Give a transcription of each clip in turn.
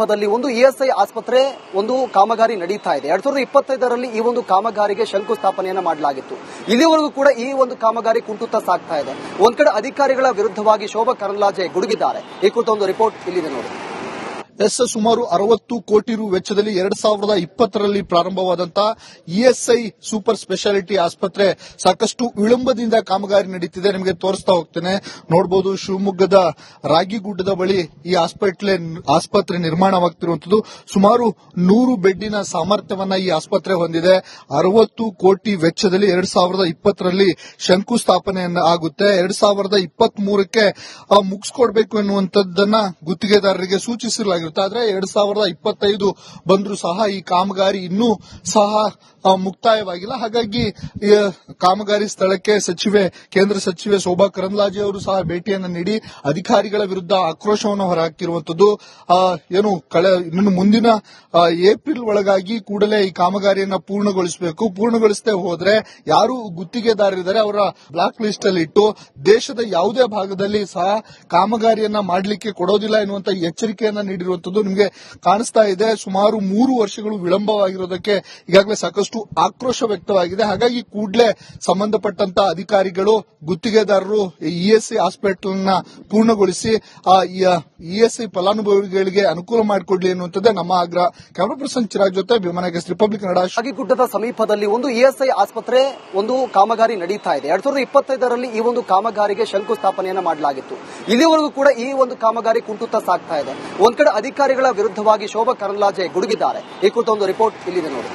ಸಮೀಪದಲ್ಲಿ ಒಂದು ಇಎಸ್ಐ ಆಸ್ಪತ್ರೆ, ಒಂದು ಕಾಮಗಾರಿ ನಡೀತಾ ಇದೆ. ಎರಡ್ ಸಾವಿರದ ಇಪ್ಪತ್ತೈದರಲ್ಲಿ ಈ ಒಂದು ಕಾಮಗಾರಿಗೆ ಶಂಕುಸ್ಥಾಪನೆಯನ್ನು ಮಾಡಲಾಗಿತ್ತು. ಇಲ್ಲಿವರೆಗೂ ಕೂಡ ಈ ಒಂದು ಕಾಮಗಾರಿ ಕುಂಟುತ್ತಾ ಸಾಗ್ತಾ ಇದೆ. ಒಂದ್ ಕಡೆ ಅಧಿಕಾರಿಗಳ ವಿರುದ್ಧವಾಗಿ ಶೋಭಾ ಕರಂದ್ಲಾಜೆ ಗುಡುಗಿದ್ದಾರೆ. ಈ ಕುರಿತ ಒಂದು ರಿಪೋರ್ಟ್ ಇಲ್ಲಿದೆ ನೋಡಿ. ಎಸ್ ಸುಮಾರು ಅರವತ್ತು ಕೋಟಿ ರು ವೆಚ್ಚದಲ್ಲಿ ಎರಡ್ ಸಾವಿರದ ಇಪ್ಪತ್ತರಲ್ಲಿ ಪ್ರಾರಂಭವಾದಂತಹ ಇಎಸ್ಐ ಸೂಪರ್ ಸ್ಪೆಷಾಲಿಟಿ ಆಸ್ಪತ್ರೆ ಸಾಕಷ್ಟು ವಿಳಂಬದಿಂದ ಕಾಮಗಾರಿ ನಡೀತಿದೆ. ನಿಮಗೆ ತೋರಿಸ್ತಾ ಹೋಗ್ತೇನೆ. ನೋಡಬಹುದು ಶಿವಮೊಗ್ಗದ ರಾಗಿಗುಡ್ಡದ ಬಳಿ ಈ ಆಸ್ಪತ್ರೆ ಆಸ್ಪತ್ರೆ ನಿರ್ಮಾಣವಾಗ್ತಿರುವಂತದ್ದು ಸುಮಾರು ನೂರು ಬೆಡ್ಡಿನ ಸಾಮರ್ಥ್ಯವನ್ನ ಈ ಆಸ್ಪತ್ರೆ ಹೊಂದಿದೆ. ಅರವತ್ತು ಕೋಟಿ ವೆಚ್ಚದಲ್ಲಿ ಎರಡ್ ಸಾವಿರದ ಇಪ್ಪತ್ತರಲ್ಲಿ ಶಂಕುಸ್ಥಾಪನೆಯನ್ನ ಆಗುತ್ತೆ. ಎರಡ್ ಸಾವಿರದ ಇಪ್ಪತ್ಮೂರಕ್ಕೆ ಮುಗಿಸ್ಕೊಡ್ಬೇಕು ಗುತ್ತಿಗೆದಾರರಿಗೆ ಸೂಚಿಸಲಾಗಿರುತ್ತೆ. ಆದ್ರೆ ಎರಡ್ ಸಾವಿರದ ಇಪ್ಪತ್ತೈದು ಬಂದ್ರು ಸಹ ಈ ಕಾಮಗಾರಿ ಇನ್ನೂ ಸಹ ಮುಕ್ತಾಯವಾಗಿಲ್ಲ. ಹಾಗಾಗಿ ಕಾಮಗಾರಿ ಸ್ಥಳಕ್ಕೆ ಸಚಿವೆ, ಕೇಂದ್ರ ಸಚಿವೆ ಶೋಭಾ ಕರಂದ್ಲಾಜೆ ಅವರು ಸಹ ಭೇಟಿಯನ್ನು ನೀಡಿ, ಅಧಿಕಾರಿಗಳ ವಿರುದ್ಧ ಆಕ್ರೋಶವನ್ನು ಹೊರಹಾಕಿರುವಂತದ್ದು ಏನು, ಕಳೆ, ಇನ್ನು ಮುಂದಿನ ಏಪ್ರಿಲ್ ಒಳಗಾಗಿ ಕೂಡಲೇ ಈ ಕಾಮಗಾರಿಯನ್ನು ಪೂರ್ಣಗೊಳಿಸಬೇಕು. ಪೂರ್ಣಗೊಳಿಸದೆ ಹೋದ್ರೆ ಯಾರು ಗುತ್ತಿಗೆದಾರರಿದ್ದಾರೆ ಅವರ ಬ್ಲಾಕ್ ಲಿಸ್ಟ್ ಅಲ್ಲಿ ಇಟ್ಟು, ದೇಶದ ಯಾವುದೇ ಭಾಗದಲ್ಲಿ ಸಹ ಕಾಮಗಾರಿಯನ್ನ ಮಾಡಲಿಕ್ಕೆ ಕೊಡೋದಿಲ್ಲ ಎನ್ನುವಂತ ಎಚ್ಚರಿಕೆಯನ್ನ ನೀಡಿರುವಂತದ್ದು ನಿಮಗೆ ಕಾಣಿಸ್ತಾ ಇದೆ. ಸುಮಾರು ಮೂರು ವರ್ಷಗಳು ವಿಳಂಬವಾಗಿರೋದಕ್ಕೆ ಈಗಾಗಲೇ ಸಾಕಷ್ಟು ಆಕ್ರೋಶ ವ್ಯಕ್ತವಾಗಿದೆ. ಹಾಗಾಗಿ ಕೂಡಲೇ ಸಂಬಂಧಪಟ್ಟಂತ ಅಧಿಕಾರಿಗಳು, ಗುತ್ತಿಗೆದಾರರು ಇಎಸ್ಐ ನ ಪೂರ್ಣಗೊಳಿಸಿ ಆ ಇಎಸ್ಐ ಫಲಾನುಭವಿಗಳಿಗೆ ಅನುಕೂಲ ಮಾಡಿಕೊಡ್ಲಿ ಅನ್ನುವಂಥದ್ದೇ ನಮ್ಮ ಆಗ್ರಹ. ಕ್ಯಾಮರಾ ಪರ್ಸನ್ ಚಿರಾಗ್ ಜೊತೆ ಭೀಮನಾಗೇಶ್ ರಿಪಬ್ಲಿಕ್ ಕನ್ನಡ ರಾಗಿಗುಡ್ಡದ ಸಮೀಪದಲ್ಲಿ ಒಂದು ಇಎಸ್ಐ ಆಸ್ಪತ್ರೆ, ಒಂದು ಕಾಮಗಾರಿ ನಡೀತಾ ಇದೆ. ಎರಡ್ ಸಾವಿರದ ಇಪ್ಪತ್ತೈದರಲ್ಲಿ ಈ ಒಂದು ಕಾಮಗಾರಿಗೆ ಶಂಕುಸ್ಥಾಪನೆಯನ್ನು ಮಾಡಲಾಗಿತ್ತು. ಇಲ್ಲಿವರೆಗೂ ಕೂಡ ಈ ಒಂದು ಕಾಮಗಾರಿ ಕುಂಟುತ್ತಾ ಸಾಗ್ತಾ ಇದೆ. ಒಂದ್ ಕಡೆ ಅಧಿಕಾರಿಗಳ ವಿರುದ್ಧವಾಗಿ ಶೋಭಾ ಕರಂದ್ಲಾಜೆ ಗುಡುಗಿದ್ದಾರೆ. ಈ ಕುರಿತ ಒಂದು ರಿಪೋರ್ಟ್ ಇಲ್ಲಿದೆ ನೋಡಿ.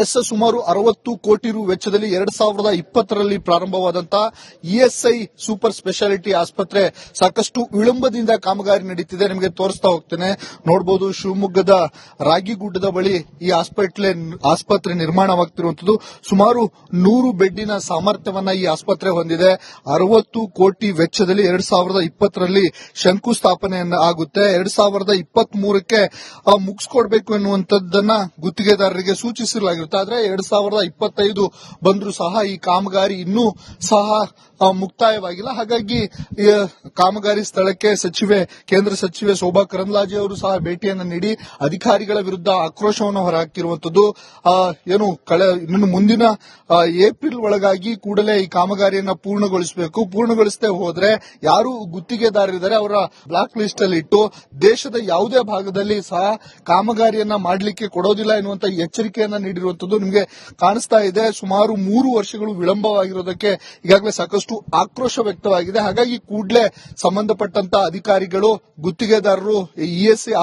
ಎಸ್ ಸುಮಾರು ಅರವತ್ತು ಕೋಟಿ ರು ವೆಚ್ಚದಲ್ಲಿ ಎರಡ್ ಸಾವಿರದ ಇಪ್ಪತ್ತರಲ್ಲಿ ಪ್ರಾರಂಭವಾದಂತಹ ಇಎಸ್ಐ ಸೂಪರ್ ಸ್ಪೆಷಾಲಿಟಿ ಆಸ್ಪತ್ರೆ ಸಾಕಷ್ಟು ವಿಳಂಬದಿಂದ ಕಾಮಗಾರಿ ನಡೀತಿದೆ. ನಿಮಗೆ ತೋರಿಸ್ತಾ ಹೋಗ್ತೇನೆ. ನೋಡಬಹುದು ಶಿವಮೊಗ್ಗದ ರಾಗಿಗುಡ್ಡದ ಬಳಿ ಈ ಆಸ್ಪತ್ರೆ ಆಸ್ಪತ್ರೆ ನಿರ್ಮಾಣವಾಗ್ತಿರುವಂತದ್ದು ಸುಮಾರು ನೂರು ಬೆಡ್ಡಿನ ಸಾಮರ್ಥ್ಯವನ್ನ ಈ ಆಸ್ಪತ್ರೆ ಹೊಂದಿದೆ. ಅರವತ್ತು ಕೋಟಿ ವೆಚ್ಚದಲ್ಲಿ ಎರಡ್ ಸಾವಿರದ ಇಪ್ಪತ್ತರಲ್ಲಿ ಶಂಕುಸ್ಥಾಪನೆಯನ್ನ ಆಗುತ್ತೆ. ಎರಡ್ ಸಾವಿರದ ಇಪ್ಪತ್ಮೂರಕ್ಕೆ ಮುಗಿಸ್ಕೊಡ್ಬೇಕು ಗುತ್ತಿಗೆದಾರರಿಗೆ ಸೂಚಿಸಲಾಗಿರುತ್ತೆ. ಆದ್ರೆ ಎರಡ್ ಸಾವಿರದ ಇಪ್ಪತ್ತೈದು ಬಂದ್ರು ಸಹ ಈ ಕಾಮಗಾರಿ ಇನ್ನೂ ಸಹ ಮುಕ್ತಾಯವಾಗಿಲ್ಲ. ಹಾಗಾಗಿ ಕಾಮಗಾರಿ ಸ್ಥಳಕ್ಕೆ ಸಚಿವೆ, ಕೇಂದ್ರ ಸಚಿವೆ ಶೋಭಾ ಕರಂದ್ಲಾಜೆ ಅವರು ಸಹ ಭೇಟಿಯನ್ನು ನೀಡಿ, ಅಧಿಕಾರಿಗಳ ವಿರುದ್ಧ ಆಕ್ರೋಶವನ್ನು ಹೊರಹಾಕಿರುವಂತದ್ದು ಏನು, ಕಳೆ, ಇನ್ನು ಮುಂದಿನ ಏಪ್ರಿಲ್ ಒಳಗಾಗಿ ಕೂಡಲೇ ಈ ಕಾಮಗಾರಿಯನ್ನು ಪೂರ್ಣಗೊಳಿಸಬೇಕು. ಪೂರ್ಣಗೊಳಿಸದೆ ಹೋದ್ರೆ ಯಾರು ಗುತ್ತಿಗೆದಾರರಿದ್ದಾರೆ ಅವರ ಬ್ಲಾಕ್ ಲಿಸ್ಟ್ ಅಲ್ಲಿ ಇಟ್ಟು, ದೇಶದ ಯಾವುದೇ ಭಾಗದಲ್ಲಿ ಸಹ ಕಾಮಗಾರಿಯನ್ನ ಮಾಡಲಿಕ್ಕೆ ಕೊಡೋದಿಲ್ಲ ಎನ್ನುವಂತ ಎಚ್ಚರಿಕೆಯನ್ನ ನೀಡಿರುವಂತದ್ದು ನಿಮಗೆ ಕಾಣಿಸ್ತಾ ಇದೆ. ಸುಮಾರು ಮೂರು ವರ್ಷಗಳು ವಿಳಂಬವಾಗಿರೋದಕ್ಕೆ ಈಗಾಗಲೇ ಸಾಕಷ್ಟು ಆಕ್ರೋಶ ವ್ಯಕ್ತವಾಗಿದೆ. ಹಾಗಾಗಿ ಕೂಡಲೇ ಸಂಬಂಧಪಟ್ಟಂತ ಅಧಿಕಾರಿಗಳು, ಗುತ್ತಿಗೆದಾರರು ಇಎಸ್ಐ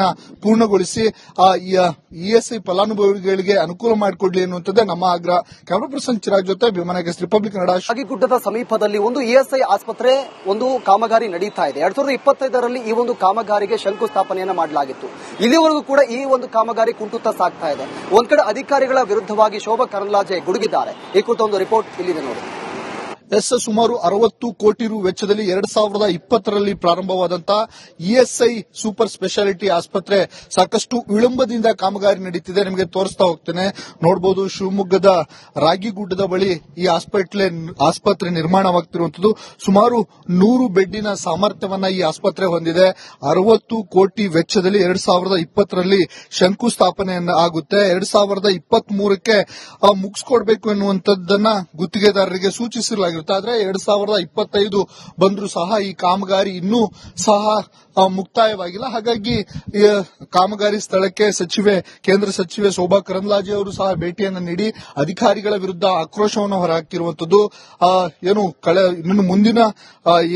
ನ ಪೂರ್ಣಗೊಳಿಸಿ ಆ ಇಎಸ್ಐ ಫಲಾನುಭವಿಗಳಿಗೆ ಅನುಕೂಲ ಮಾಡಿಕೊಡ್ಲಿ ಅನ್ನುವಂಥದ್ದೇ ನಮ್ಮ ಆಗ್ರಹ. ಕ್ಯಾಮರಾ ಪರ್ಸನ್ ಚಿರಾಗ್ ಜೊತೆ ಭೀಮನಾಗೇಶ್ ರಿಪಬ್ಲಿಕ್ ಕನ್ನಡ ರಾಗಿಗುಡ್ಡದ ಸಮೀಪದಲ್ಲಿ ಒಂದು ಇಎಸ್ಐ ಆಸ್ಪತ್ರೆ, ಒಂದು ಕಾಮಗಾರಿ ನಡೀತಾ ಇದೆ. ಎರಡ್ ಸಾವಿರದ ಇಪ್ಪತ್ತೈದರಲ್ಲಿ ಈ ಒಂದು ಕಾಮಗಾರಿಗೆ ಶಂಕುಸ್ಥಾಪನೆಯನ್ನು ಮಾಡಲಾಗಿತ್ತು. ಇಲ್ಲಿವರೆಗೂ ಕೂಡ ಈ ಒಂದು ಕಾಮಗಾರಿ ಕುಂಟುತ್ತಾ ಸಾಗ್ತಾ ಇದೆ. ಒಂದ್ ಕಡೆ ಅಧಿಕಾರಿಗಳ ವಿರುದ್ಧವಾಗಿ ಶೋಭಾ ಕರಂದ್ಲಾಜೆ ಗುಡುಗಿದ್ದಾರೆ. ಈ ಕುರಿತ ಒಂದು ರಿಪೋರ್ಟ್ ಇಲ್ಲಿದೆ ನೋಡಿ. ಎಸ್ ಸುಮಾರು ಅರವತ್ತು ಕೋಟಿ ರು ವೆಚ್ಚದಲ್ಲಿ ಎರಡ್ ಸಾವಿರದ ಇಪ್ಪತ್ತರಲ್ಲಿ ಪ್ರಾರಂಭವಾದಂತಹ ಇಎಸ್ಐ ಸೂಪರ್ ಸ್ಪೆಷಾಲಿಟಿ ಆಸ್ಪತ್ರೆ ಸಾಕಷ್ಟು ವಿಳಂಬದಿಂದ ಕಾಮಗಾರಿ ನಡೀತಿದೆ. ನಿಮಗೆ ತೋರಿಸ್ತಾ ಹೋಗ್ತೇನೆ. ನೋಡಬಹುದು ಶಿವಮೊಗ್ಗದ ರಾಗಿಗುಡ್ಡದ ಬಳಿ ಈ ಆಸ್ಪತ್ರೆ ಆಸ್ಪತ್ರೆ ನಿರ್ಮಾಣವಾಗ್ತಿರುವಂತದ್ದು ಸುಮಾರು ನೂರು ಬೆಡ್ಡಿನ ಸಾಮರ್ಥ್ಯವನ್ನ ಈ ಆಸ್ಪತ್ರೆ ಹೊಂದಿದೆ. ಅರವತ್ತು ಕೋಟಿ ವೆಚ್ಚದಲ್ಲಿ ಎರಡ್ ಸಾವಿರದ ಇಪ್ಪತ್ತರಲ್ಲಿ ಶಂಕುಸ್ಥಾಪನೆಯನ್ನ ಆಗುತ್ತೆ. ಎರಡ್ ಸಾವಿರದ ಇಪ್ಪತ್ಮೂರಕ್ಕೆ ಮುಗಿಸ್ಕೊಡ್ಬೇಕು ಗುತ್ತಿಗೆದಾರರಿಗೆ ಸೂಚಿಸಲಾಗಿರುತ್ತೆ. ಆದ್ರೆ ಎರಡ್ ಸಾವಿರದ ಇಪ್ಪತ್ತೈದು ಬಂದ್ರು ಸಹ ಈ ಕಾಮಗಾರಿ ಇನ್ನೂ ಸಹ ಮುಕ್ತಾಯವಾಗಿಲ್ಲ. ಹಾಗಾಗಿ ಕಾಮಗಾರಿ ಸ್ಥಳಕ್ಕೆ ಸಚಿವೆ, ಕೇಂದ್ರ ಸಚಿವೆ ಶೋಭಾ ಕರಂದ್ಲಾಜೆ ಅವರು ಸಹ ಭೇಟಿಯನ್ನು ನೀಡಿ, ಅಧಿಕಾರಿಗಳ ವಿರುದ್ಧ ಆಕ್ರೋಶವನ್ನು ಹೊರಹಾಕಿರುವಂತದ್ದು ಏನು, ಕಳೆ, ಇನ್ನು ಮುಂದಿನ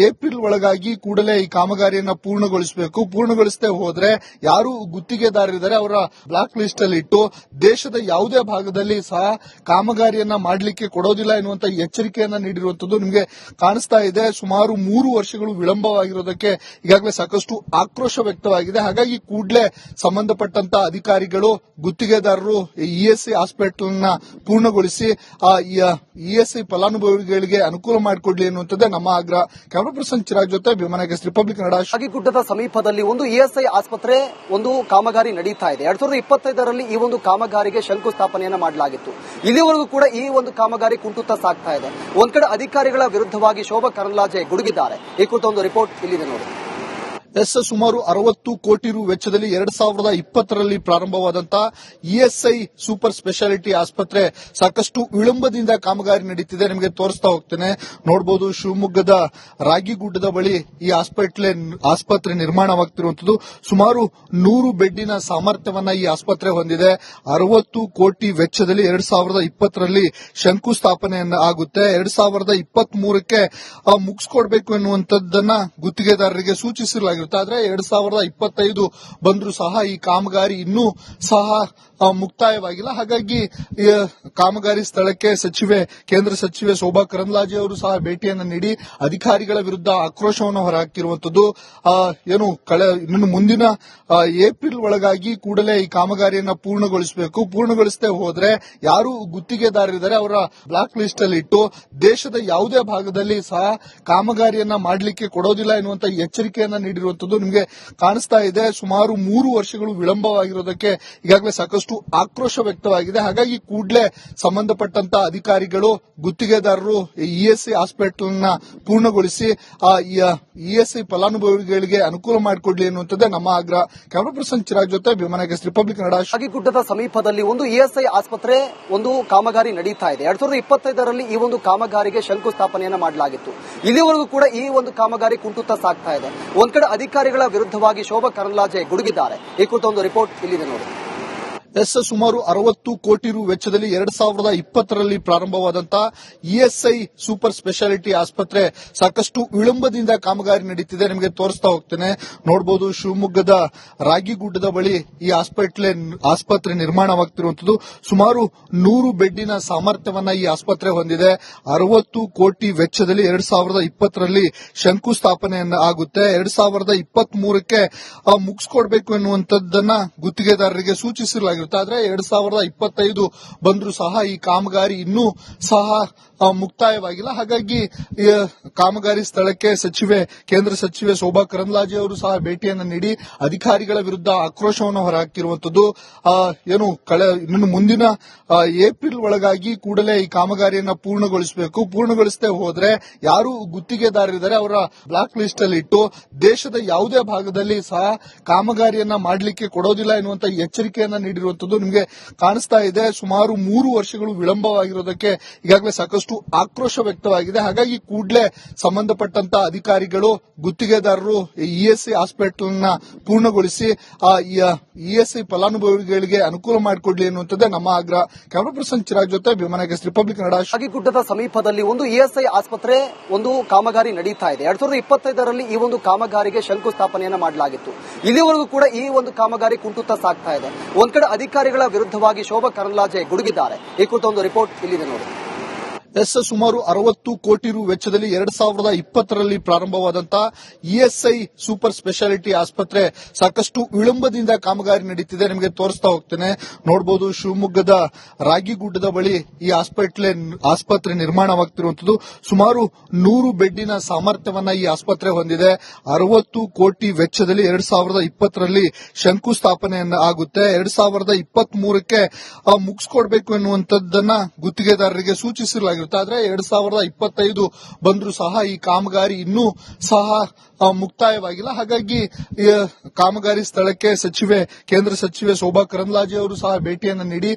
ಏಪ್ರಿಲ್ ಒಳಗಾಗಿ ಕೂಡಲೇ ಈ ಕಾಮಗಾರಿಯನ್ನು ಪೂರ್ಣಗೊಳಿಸಬೇಕು. ಪೂರ್ಣಗೊಳಿಸದೆ ಹೋದ್ರೆ ಯಾರು ಗುತ್ತಿಗೆದಾರರಿದ್ದಾರೆ ಅವರ ಬ್ಲಾಕ್ ಲಿಸ್ಟ್ ಅಲ್ಲಿ ಇಟ್ಟು, ದೇಶದ ಯಾವುದೇ ಭಾಗದಲ್ಲಿ ಸಹ ಕಾಮಗಾರಿಯನ್ನ ಮಾಡಲಿಕ್ಕೆ ಕೊಡೋದಿಲ್ಲ ಎನ್ನುವಂತ ಎಚ್ಚರಿಕೆಯನ್ನ ನೀಡಿರುವಂತದ್ದು ನಿಮಗೆ ಕಾಣಿಸ್ತಾ ಇದೆ. ಸುಮಾರು ಮೂರು ವರ್ಷಗಳು ವಿಳಂಬವಾಗಿರೋದಕ್ಕೆ ಈಗಾಗಲೇ ಸಾಕಷ್ಟು ಆಕ್ರೋಶ ವ್ಯಕ್ತವಾಗಿದೆ. ಹಾಗಾಗಿ ಕೂಡಲೇ ಸಂಬಂಧಪಟ್ಟಂತ ಅಧಿಕಾರಿಗಳು, ಗುತ್ತಿಗೆದಾರರು ಇಎಸ್ಐ ನ ಪೂರ್ಣಗೊಳಿಸಿ ಆ ಇಎಸ್ಐ ಫಲಾನುಭವಿಗಳಿಗೆ ಅನುಕೂಲ ಮಾಡಿಕೊಡ್ಲಿ ಅನ್ನುವಂಥದ್ದೇ ನಮ್ಮ ಆಗ್ರಹ. ಕ್ಯಾಮರಾ ಪರ್ಸನ್ ಚಿರಾಗ್ ಜೊತೆ ಭೀಮನಾಗೇಶ್ ರಿಪಬ್ಲಿಕ್ ಕನ್ನಡ ರಾಗಿಗುಡ್ಡದ ಸಮೀಪದಲ್ಲಿ ಒಂದು ಇಎಸ್ಐ ಆಸ್ಪತ್ರೆ, ಒಂದು ಕಾಮಗಾರಿ ನಡೀತಾ ಇದೆ. ಎರಡ್ ಸಾವಿರದ ಇಪ್ಪತ್ತೈದರಲ್ಲಿ ಈ ಒಂದು ಕಾಮಗಾರಿಗೆ ಶಂಕುಸ್ಥಾಪನೆಯನ್ನು ಮಾಡಲಾಗಿತ್ತು. ಇಲ್ಲಿವರೆಗೂ ಕೂಡ ಈ ಒಂದು ಕಾಮಗಾರಿ ಕುಂಟುತ್ತಾ ಸಾಗ್ತಾ ಇದೆ. ಒಂದ್ ಕಡೆ ಅಧಿಕಾರಿಗಳ ವಿರುದ್ಧವಾಗಿ ಶೋಭಾ ಕರಂದ್ಲಾಜೆ ಗುಡುಗಿದ್ದಾರೆ. ಈ ಕುರಿತ ಒಂದು ರಿಪೋರ್ಟ್ ಇಲ್ಲಿದೆ ನೋಡಿ. ಎಸ್ ಸುಮಾರು ಅರವತ್ತು ಕೋಟಿ ರು ವೆಚ್ಚದಲ್ಲಿ ಎರಡ್ ಸಾವಿರದ ಇಪ್ಪತ್ತರಲ್ಲಿ ಪ್ರಾರಂಭವಾದಂತಹ ಇಎಸ್ಐ ಸೂಪರ್ ಸ್ಪೆಷಾಲಿಟಿ ಆಸ್ಪತ್ರೆ ಸಾಕಷ್ಟು ವಿಳಂಬದಿಂದ ಕಾಮಗಾರಿ ನಡೀತಿದೆ. ನಿಮಗೆ ತೋರಿಸ್ತಾ ಹೋಗ್ತೇನೆ. ನೋಡಬಹುದು ಶಿವಮೊಗ್ಗದ ರಾಗಿಗುಡ್ಡದ ಬಳಿ ಈ ಆಸ್ಪತ್ರೆ ಆಸ್ಪತ್ರೆ ನಿರ್ಮಾಣವಾಗ್ತಿರುವಂತದ್ದು ಸುಮಾರು ನೂರು ಬೆಡ್ಡಿನ ಸಾಮರ್ಥ್ಯವನ್ನ ಈ ಆಸ್ಪತ್ರೆ ಹೊಂದಿದೆ. ಅರವತ್ತು ಕೋಟಿ ವೆಚ್ಚದಲ್ಲಿ ಎರಡ್ ಸಾವಿರದ ಇಪ್ಪತ್ತರಲ್ಲಿ ಶಂಕುಸ್ಥಾಪನೆಯನ್ನ ಆಗುತ್ತೆ. ಎರಡ್ ಸಾವಿರದ ಇಪ್ಪತ್ಮೂರಕ್ಕೆ ಮುಗಿಸ್ಕೊಡ್ಬೇಕು ಗುತ್ತಿಗೆದಾರರಿಗೆ ಸೂಚಿಸಲಾಗಿರುತ್ತೆ. ಆದ್ರೆ ಎರಡ್ ಸಾವಿರದ ಇಪ್ಪತ್ತೈದು ಬಂದ್ರು ಸಹ ಈ ಕಾಮಗಾರಿ ಇನ್ನೂ ಸಹ ಮುಕ್ತಾಯವಾಗಿಲ್ಲ. ಹಾಗಾಗಿ ಕಾಮಗಾರಿ ಸ್ಥಳಕ್ಕೆ ಸಚಿವೆ, ಕೇಂದ್ರ ಸಚಿವೆ ಶೋಭಾ ಕರಂದ್ಲಾಜೆ ಅವರು ಸಹ ಭೇಟಿಯನ್ನು ನೀಡಿ, ಅಧಿಕಾರಿಗಳ ವಿರುದ್ಧ ಆಕ್ರೋಶವನ್ನು ಹೊರಹಾಕಿರುವಂತದ್ದು ಏನು, ಕಳೆ, ಇನ್ನು ಮುಂದಿನ ಏಪ್ರಿಲ್ ಒಳಗಾಗಿ ಕೂಡಲೇ ಈ ಕಾಮಗಾರಿಯನ್ನು ಪೂರ್ಣಗೊಳಿಸಬೇಕು. ಪೂರ್ಣಗೊಳಿಸದೆ ಹೋದ್ರೆ ಯಾರು ಗುತ್ತಿಗೆದಾರರಿದ್ದಾರೆ ಅವರ ಬ್ಲಾಕ್ ಲಿಸ್ಟ್ ಅಲ್ಲಿ ಇಟ್ಟು, ದೇಶದ ಯಾವುದೇ ಭಾಗದಲ್ಲಿ ಸಹ ಕಾಮಗಾರಿಯನ್ನ ಮಾಡಲಿಕ್ಕೆ ಕೊಡೋದಿಲ್ಲ ಎನ್ನುವಂತ ಎಚ್ಚರಿಕೆಯನ್ನ ನೀಡಿರುವಂತದ್ದು ನಿಮಗೆ ಕಾಣಿಸ್ತಾ ಇದೆ. ಸುಮಾರು ಮೂರು ವರ್ಷಗಳು ವಿಳಂಬವಾಗಿರೋದಕ್ಕೆ ಈಗಾಗಲೇ ಸಾಕಷ್ಟು ಆಕ್ರೋಶ ವ್ಯಕ್ತವಾಗಿದೆ. ಹಾಗಾಗಿ ಕೂಡಲೇ ಸಂಬಂಧಪಟ್ಟಂತ ಅಧಿಕಾರಿಗಳು, ಗುತ್ತಿಗೆದಾರರು ಇಎಸ್ಐ ನ ಪೂರ್ಣಗೊಳಿಸಿ ಆ ಇಎಸ್ಐ ಫಲಾನುಭವಿಗಳಿಗೆ ಅನುಕೂಲ ಮಾಡಿಕೊಡ್ಲಿ ಅನ್ನುವಂಥದ್ದೇ ನಮ್ಮ ಆಗ್ರಹ. ಕ್ಯಾಮರಾ ಪರ್ಸನ್ ಚಿರಾಗ್ ಜೊತೆ ಭೀಮನಾಗೇಶ್ ರಿಪಬ್ಲಿಕ್ ಕನ್ನಡ ಗುಡ್ಡದ ಸಮೀಪದಲ್ಲಿ ಒಂದು ಇಎಸ್ಐ ಆಸ್ಪತ್ರೆ, ಒಂದು ಕಾಮಗಾರಿ ನಡೀತಾ ಇದೆ. ಎರಡ್ ಸಾವಿರದ ಇಪ್ಪತ್ತೈದರಲ್ಲಿ ಈ ಒಂದು ಕಾಮಗಾರಿಗೆ ಶಂಕುಸ್ಥಾಪನೆಯನ್ನು ಮಾಡಲಾಗಿತ್ತು. ಇಲ್ಲಿವರೆಗೂ ಕೂಡ ಈ ಒಂದು ಕಾಮಗಾರಿ ಕುಂಟುತ್ತಾ ಸಾಗ್ತಾ ಇದೆ. ಒಂದ್ ಕಡೆ ಅಧಿಕಾರಿಗಳ ವಿರುದ್ಧವಾಗಿ ಶೋಭಾ ಕರಂದ್ಲಾಜೆ ಗುಡುಗಿದ್ದಾರೆ. ಈ ಕುರಿತ ಒಂದು ರಿಪೋರ್ಟ್ ಇಲ್ಲಿದೆ ನೋಡಿ. ಎಸ್ ಸುಮಾರು ಅರವತ್ತು ಕೋಟಿ ರು ವೆಚ್ಚದಲ್ಲಿ ಎರಡ್ ಸಾವಿರದ ಇಪ್ಪತ್ತರಲ್ಲಿ ಪ್ರಾರಂಭವಾದಂತಹ ಇಎಸ್ಐ ಸೂಪರ್ ಸ್ಪೆಷಾಲಿಟಿ ಆಸ್ಪತ್ರೆ ಸಾಕಷ್ಟು ವಿಳಂಬದಿಂದ ಕಾಮಗಾರಿ ನಡೀತಿದೆ. ನಿಮಗೆ ತೋರಿಸ್ತಾ ಹೋಗ್ತೇನೆ. ನೋಡಬಹುದು ಶಿವಮೊಗ್ಗದ ರಾಗಿಗುಡ್ಡದ ಬಳಿ ಈ ಆಸ್ಪತ್ರೆ ಆಸ್ಪತ್ರೆ ನಿರ್ಮಾಣವಾಗ್ತಿರುವಂತದ್ದು ಸುಮಾರು ನೂರು ಬೆಡ್ಡಿನ ಸಾಮರ್ಥ್ಯವನ್ನ ಈ ಆಸ್ಪತ್ರೆ ಹೊಂದಿದೆ. ಅರವತ್ತು ಕೋಟಿ ವೆಚ್ಚದಲ್ಲಿ ಎರಡ್ ಸಾವಿರದ ಇಪ್ಪತ್ತರಲ್ಲಿ ಶಂಕುಸ್ಥಾಪನೆಯನ್ನ ಆಗುತ್ತೆ. ಎರಡ್ ಸಾವಿರದ ಇಪ್ಪತ್ಮೂರಕ್ಕೆ ಮುಗಿಸ್ಕೊಡ್ಬೇಕು ಗುತ್ತಿಗೆದಾರರಿಗೆ ಸೂಚಿಸಲಾಗಿರುತ್ತೆ. ಆದ್ರೆ ಎರಡ್ ಸಾವಿರದ ಇಪ್ಪತ್ತೈದು ಬಂದ್ರು ಸಹ ಈ ಕಾಮಗಾರಿ ಇನ್ನೂ ಸಹ ಮುಕ್ತಾಯವಾಗಿಲ್ಲ. ಹಾಗಾಗಿ ಕಾಮಗಾರಿ ಸ್ಥಳಕ್ಕೆ ಸಚಿವೆ, ಕೇಂದ್ರ ಸಚಿವೆ ಶೋಭಾ ಕರಂದ್ಲಾಜೆ ಅವರು ಸಹ ಭೇಟಿಯನ್ನು ನೀಡಿ, ಅಧಿಕಾರಿಗಳ ವಿರುದ್ಧ ಆಕ್ರೋಶವನ್ನು ಹೊರಹಾಕಿರುವಂತದ್ದು ಏನು, ಕಳೆ, ಇನ್ನು ಮುಂದಿನ ಏಪ್ರಿಲ್ ಒಳಗಾಗಿ ಕೂಡಲೇ ಈ ಕಾಮಗಾರಿಯನ್ನು ಪೂರ್ಣಗೊಳಿಸಬೇಕು. ಪೂರ್ಣಗೊಳಿಸದೆ ಹೋದ್ರೆ ಯಾರು ಗುತ್ತಿಗೆದಾರರಿದ್ದಾರೆ ಅವರ ಬ್ಲಾಕ್ ಲಿಸ್ಟ್ ಅಲ್ಲಿ ಇಟ್ಟು, ದೇಶದ ಯಾವುದೇ ಭಾಗದಲ್ಲಿ ಸಹ ಕಾಮಗಾರಿಯನ್ನ ಮಾಡಲಿಕ್ಕೆ ಕೊಡೋದಿಲ್ಲ ಎನ್ನುವಂತ ಎಚ್ಚರಿಕೆಯನ್ನ ನೀಡಿರುವಂತದ್ದು ನಿಮಗೆ ಕಾಣಿಸ್ತಾ ಇದೆ. ಸುಮಾರು ಮೂರು ವರ್ಷಗಳು ವಿಳಂಬವಾಗಿರೋದಕ್ಕೆ ಈಗಾಗಲೇ ಸಾಕಷ್ಟು ಆಕ್ರೋಶ ವ್ಯಕ್ತವಾಗಿದೆ. ಹಾಗಾಗಿ ಕೂಡಲೇ ಸಂಬಂಧಪಟ್ಟಂತ ಅಧಿಕಾರಿಗಳು, ಗುತ್ತಿಗೆದಾರರು ಇಎಸ್ಐ ನ ಪೂರ್ಣಗೊಳಿಸಿ ಆ ಇಎಸ್ಐ ಫಲಾನುಭವಿಗಳಿಗೆ ಅನುಕೂಲ ಮಾಡಿಕೊಡ್ಲಿ ಅನ್ನುವಂಥದ್ದೇ ನಮ್ಮ ಆಗ್ರಹ. ಕ್ಯಾಮರಾ ಪರ್ಸನ್ ಚಿರಾಗ್ ಜೊತೆ ಭೀಮನಾಗೇಶ್ ರಿಪಬ್ಲಿಕ್ ಕನ್ನಡ ಗುಡ್ಡದ ಸಮೀಪದಲ್ಲಿ ಒಂದು ಇಎಸ್ಐ ಆಸ್ಪತ್ರೆ, ಒಂದು ಕಾಮಗಾರಿ ನಡೀತಾ ಇದೆ. ಎರಡ್ ಸಾವಿರದ ಇಪ್ಪತ್ತೈದರಲ್ಲಿ ಈ ಒಂದು ಕಾಮಗಾರಿಗೆ ಶಂಕುಸ್ಥಾಪನೆಯನ್ನು ಮಾಡಲಾಗಿತ್ತು. ಇಲ್ಲಿವರೆಗೂ ಕೂಡ ಈ ಒಂದು ಕಾಮಗಾರಿ ಕುಂಟುತ್ತಾ ಸಾಗ್ತಾ ಇದೆ. ಒಂದ್ ಕಡೆ ಅಧಿಕಾರಿಗಳ ವಿರುದ್ಧವಾಗಿ ಶೋಭಾ ಕರಂದ್ಲಾಜೆ ಗುಡುಗಿದ್ದಾರೆ. ಈ ಕುರಿತ ಒಂದು ರಿಪೋರ್ಟ್ ಇಲ್ಲಿದೆ ನೋಡಿ. ಎಸ್ ಸುಮಾರು ಅರವತ್ತು ಕೋಟಿ ರು ವೆಚ್ಚದಲ್ಲಿ ಎರಡ್ ಸಾವಿರದ ಇಪ್ಪತ್ತರಲ್ಲಿ ಪ್ರಾರಂಭವಾದಂತಹ ಇಎಸ್ಐ ಸೂಪರ್ ಸ್ಪೆಷಾಲಿಟಿ ಆಸ್ಪತ್ರೆ ಸಾಕಷ್ಟು ವಿಳಂಬದಿಂದ ಕಾಮಗಾರಿ ನಡೀತಿದೆ. ನಿಮಗೆ ತೋರಿಸ್ತಾ ಹೋಗ್ತೇನೆ. ನೋಡಬಹುದು ಶಿವಮೊಗ್ಗದ ರಾಗಿಗುಡ್ಡದ ಬಳಿ ಈ ಆಸ್ಪತ್ರೆ ಆಸ್ಪತ್ರೆ ನಿರ್ಮಾಣವಾಗ್ತಿರುವಂತದ್ದು ಸುಮಾರು ನೂರು ಬೆಡ್ಡಿನ ಸಾಮರ್ಥ್ಯವನ್ನ ಈ ಆಸ್ಪತ್ರೆ ಹೊಂದಿದೆ. ಅರವತ್ತು ಕೋಟಿ ವೆಚ್ಚದಲ್ಲಿ ಎರಡ್ ಸಾವಿರದ ಇಪ್ಪತ್ತರಲ್ಲಿ ಶಂಕುಸ್ಥಾಪನೆಯನ್ನ ಆಗುತ್ತೆ. ಎರಡ್ ಸಾವಿರದ ಇಪ್ಪತ್ಮೂರಕ್ಕೆ ಮುಗಿಸ್ಕೊಡ್ಬೇಕು ಗುತ್ತಿಗೆದಾರರಿಗೆ ಸೂಚಿಸಲಾಗಿರುತ್ತೆ. ಆದ್ರೆ ಎರಡ್ ಸಾವಿರದ ಇಪ್ಪತ್ತೈದು ಬಂದ್ರು ಸಹ ಈ ಕಾಮಗಾರಿ ಇನ್ನೂ ಸಹ ಮುಕ್ತಾಯವಾಗಿಲ್ಲ. ಹಾಗಾಗಿ ಕಾಮಗಾರಿ ಸ್ಥಳಕ್ಕೆ ಸಚಿವೆ, ಕೇಂದ್ರ ಸಚಿವೆ ಶೋಭಾ ಕರಂದ್ಲಾಜೆ ಅವರು ಸಹ ಭೇಟಿಯನ್ನು ನೀಡಿ